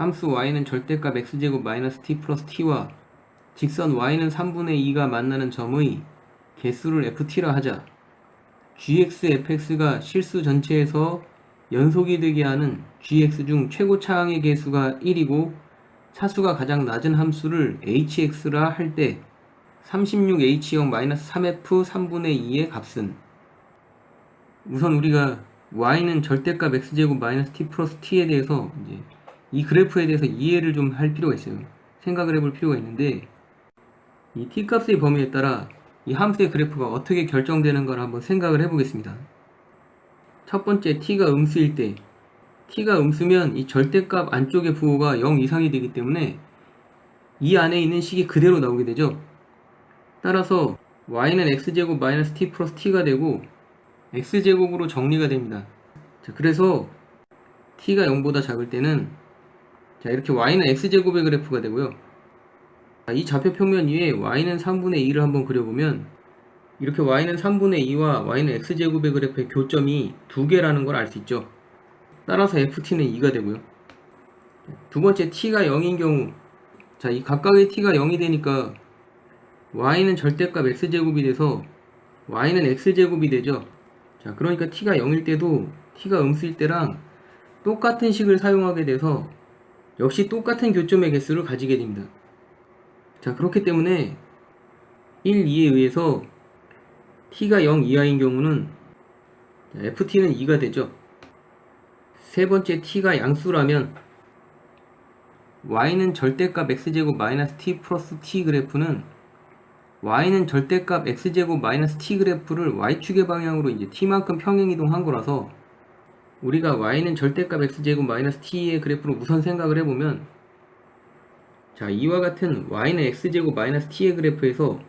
함수 y는 절대값 x제곱 마이너스 t 플러스 t와 직선 y는 3분의 2가 만나는 점의 개수를 ft라 하자. gx, fx가 실수 전체에서 연속이 되게 하는 gx 중 최고 차항의 개수가 1이고 차수가 가장 낮은 함수를 hx라 할 때 36h0-3f 3분의 2의 값은 우선 우리가 y는 절대값 x제곱 마이너스 t 플러스 t에 대해서 이제 이 그래프에 대해서 이해를 좀 할 필요가 있어요. 생각을 해볼 필요가 있는데 이 t 값의 범위에 따라 이 함수의 그래프가 어떻게 결정되는 걸 한번 생각을 해보겠습니다. 첫 번째 t가 음수일 때 t가 음수면 이 절대값 안쪽의 부호가 0 이상이 되기 때문에 이 안에 있는 식이 그대로 나오게 되죠. 따라서 y는 x제곱 마이너스 t 플러스 t가 되고 x제곱으로 정리가 됩니다. 자, 그래서 t가 0보다 작을 때는 자, 이렇게 y는 x제곱의 그래프가 되고요. 자, 이 좌표 평면 위에 y는 3분의 2를 한번 그려보면 이렇게 y는 3분의 2와 y는 x제곱의 그래프의 교점이 두 개라는 걸 알 수 있죠. 따라서 ft는 2가 되고요. 두 번째 t가 0인 경우 자, 이 각각의 t가 0이 되니까 y는 절대값 x제곱이 돼서 y는 x제곱이 되죠. 자, 그러니까 t가 0일 때도 t가 음수일 때랑 똑같은 식을 사용하게 돼서 역시 똑같은 교점의 개수를 가지게 됩니다. 자, 그렇기 때문에 1, 2에 의해서 t가 0 이하인 경우는 자, ft는 2가 되죠. 세 번째 t가 양수라면 y는 절대값 x제곱 마이너스 t 플러스 t 그래프는 y는 절대값 x제곱 마이너스 t 그래프를 y축의 방향으로 이제 t만큼 평행 이동한 거라서 우리가 y는 절대값 x제곱 마이너스 t의 그래프로 우선 생각을 해보면 자 이와 같은 y는 x제곱 마이너스 t의 그래프에서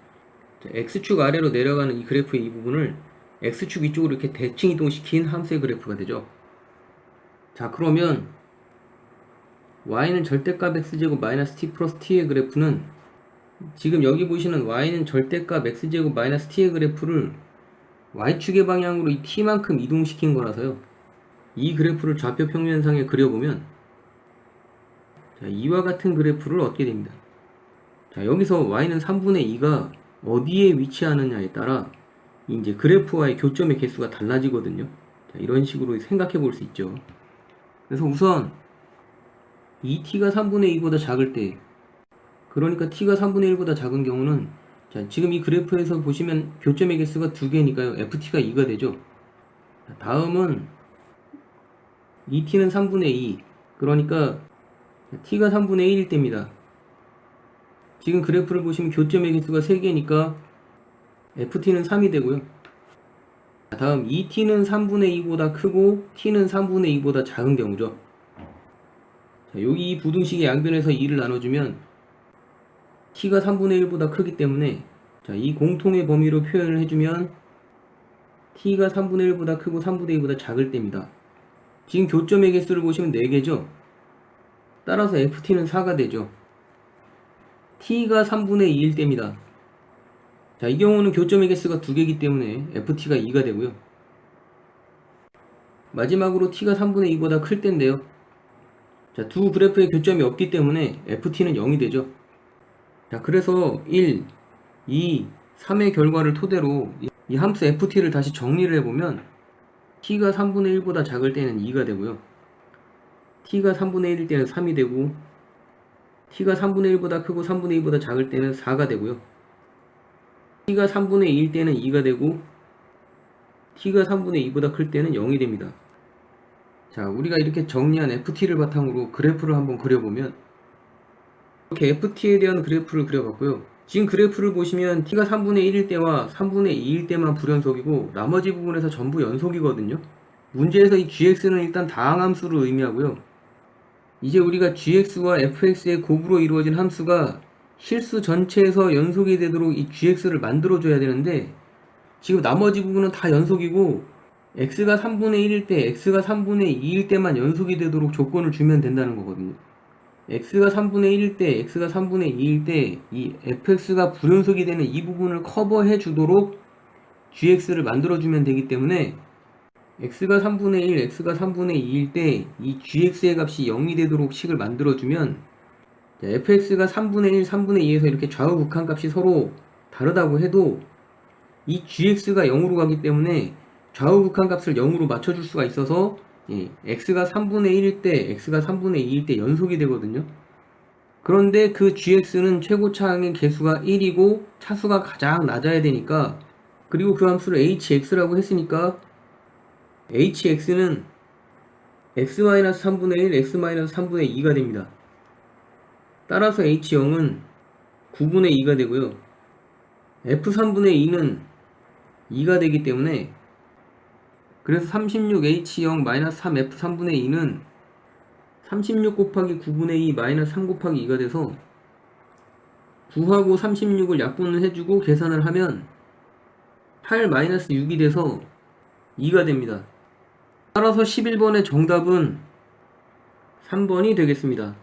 자, x축 아래로 내려가는 이 그래프의 이 부분을 x축 위쪽으로 이렇게 대칭 이동시킨 함수의 그래프가 되죠 자 그러면 y는 절대값 x제곱 마이너스 t 플러스 t의 그래프는 지금 여기 보시는 y는 절대값 x제곱 마이너스 t의 그래프를 y축의 방향으로 이 t만큼 이동시킨 거라서요. 이 그래프를 좌표 평면상에 그려보면 자, 이와 같은 그래프를 얻게 됩니다. 자, 여기서 y는 3분의 2가 어디에 위치하느냐에 따라 이제 그래프와의 교점의 개수가 달라지거든요. 자, 이런 식으로 생각해 볼 수 있죠. 그래서 우선 이 t가 3분의 2보다 작을 때 그러니까 t가 3분의 1보다 작은 경우는 자, 지금 이 그래프에서 보시면 교점의 개수가 두 개니까요. ft가 2가 되죠. 자, 다음은 이 t는 3분의 2 그러니까 t가 3분의 1일 때입니다. 지금 그래프를 보시면 교점의 개수가 3개니까 ft는 3이 되고요. 자, 다음 이 t는 3분의 2보다 크고 t는 3분의 2보다 작은 경우죠. 자, 여기 이 부등식의 양변에서 2를 나눠주면 t가 3분의 1보다 크기 때문에 자, 이 공통의 범위로 표현을 해주면 t가 3분의 1보다 크고 3분의 2보다 작을 때입니다. 지금 교점의 개수를 보시면 4개죠? 따라서 ft는 4가 되죠. t가 3분의 2일 때입니다. 자, 이 경우는 교점의 개수가 2개이기 때문에 ft가 2가 되고요. 마지막으로 t가 3분의 2보다 클 때인데요. 자, 두 그래프의 교점이 없기 때문에 ft는 0이 되죠. 자, 그래서 1, 2, 3의 결과를 토대로 이 함수 ft를 다시 정리를 해보면 t가 3분의 1보다 작을 때는 2가 되고요. t가 3분의 1일 때는 3이 되고 t가 3분의 1보다 크고 3분의 2보다 작을 때는 4가 되고요. t가 3분의 2일 때는 2가 되고 t가 3분의 2보다 클 때는 0이 됩니다. 자, 우리가 이렇게 정리한 ft를 바탕으로 그래프를 한번 그려보면 이렇게 ft에 대한 그래프를 그려봤고요. 지금 그래프를 보시면 t가 3분의 1일 때와 3분의 2일 때만 불연속이고 나머지 부분에서 전부 연속이거든요. 문제에서 이 gx는 일단 다항함수를 의미하고요. 이제 우리가 gx와 fx의 곱으로 이루어진 함수가 실수 전체에서 연속이 되도록 이 gx를 만들어줘야 되는데 지금 나머지 부분은 다 연속이고 x가 3분의 1일 때, x가 3분의 2일 때만 연속이 되도록 조건을 주면 된다는 거거든요. X가 3분의 1일 때, x가 3분의 2일 때, 이 fx가 불연속이 되는 이 부분을 커버해 주도록 gx를 만들어주면 되기 때문에 x가 3분의 1, x가 3분의 2일 때 이 gx의 값이 0이 되도록 식을 만들어주면 자, fx가 3분의 1, 3분의 2에서 이렇게 좌우 극한 값이 서로 다르다고 해도 이 gx가 0으로 가기 때문에 좌우 극한 값을 0으로 맞춰줄 수가 있어서 예, x가 3분의 1일 때, x가 3분의 2일 때 연속이 되거든요. 그런데 그 gx는 최고차항의 개수가 1이고 차수가 가장 낮아야 되니까 그리고 그 함수를 hx라고 했으니까 hx는 x-3분의 1, x-3분의 2가 됩니다. 따라서 h0은 9분의 2가 되고요. f3분의 2는 2가 되기 때문에 그래서 36h0-3f3분의 2는 36 곱하기 9분의 2 마이너스 3 곱하기 2가 돼서 9하고 36을 약분을 해주고 계산을 하면 8 마이너스 6이 돼서 2가 됩니다. 따라서 11번의 정답은 3번이 되겠습니다.